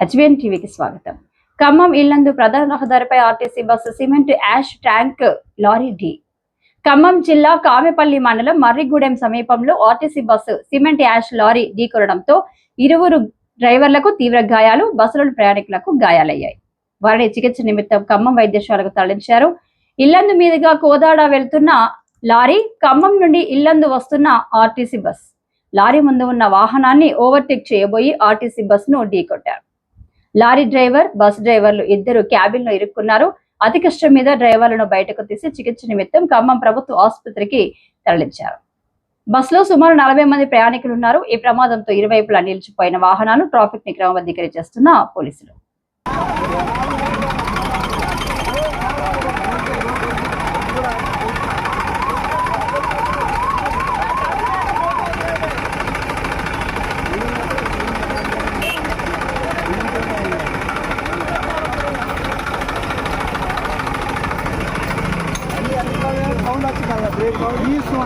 HBN టీవీకి స్వాగతం. ఖమ్మం ఇల్లందు ప్రధాన రహదారిపై RTC bus cement ash tank lorry ఢీ. ఖమ్మం జిల్లా కామెపల్లి మండలం మర్రిగూడెం సమీపంలో RTC bus cement ash lorry ఢీకొనడంతో ఇరువురు డ్రైవర్లకు తీవ్ర గాయాలు బస్సులోని ప్రయాణికులకు గాయాలయ్యాయి. వారిని చికిత్స నిమిత్తం ఖమ్మం వైద్యశాలకు తరలించారు. ఇల్లందు మీదుగా కోదాడ వెళ్తున్న లారీ ఖమ్మం నుండి ఇల్లందు వస్తున్న ఆర్టీసీ బస్. లారీ ముందు ఉన్న వాహనాన్ని ఓవర్టేక్ చేయబోయి ఆర్టీసీ బస్సును ఢీకొట్టారు లారీ డ్రైవర్ బస్ డ్రైవర్లు ఇద్దరు క్యాబిన్లో ఇరుక్కున్నారు. అతి కష్టం మీద డ్రైవర్లను బయటకు తీసి చికిత్స నిమిత్తం ఖమ్మం ప్రభుత్వ ఆసుపత్రికి తరలించారు. బస్సులో సుమారు నలభై మంది ప్రయాణికులు ఉన్నారు ఈ ప్రమాదంతో ఇరువైపులా నిలిచిపోయిన వాహనాలు ట్రాఫిక్ని క్రమబద్ధీకరణ చేస్తున్న పోలీసులు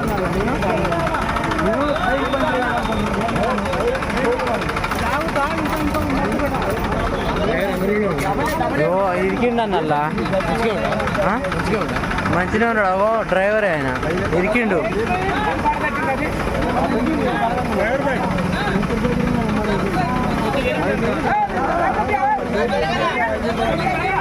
ఓ ఇరికిండు అన్నల్లా మంచిగా ఉన్నాడు అవో డ్రైవర్ ఆయన ఇరికిండు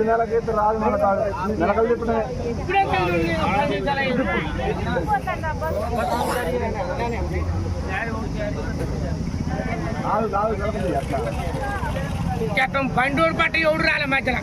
ఏడు నెలలకైతే రాదు మన కాదు నెలకలు చెప్పిన కాదు కాదు జరగదు అట్లా చట్టం బండోడు పట్టి ఎవడు రాలే మధ్యలో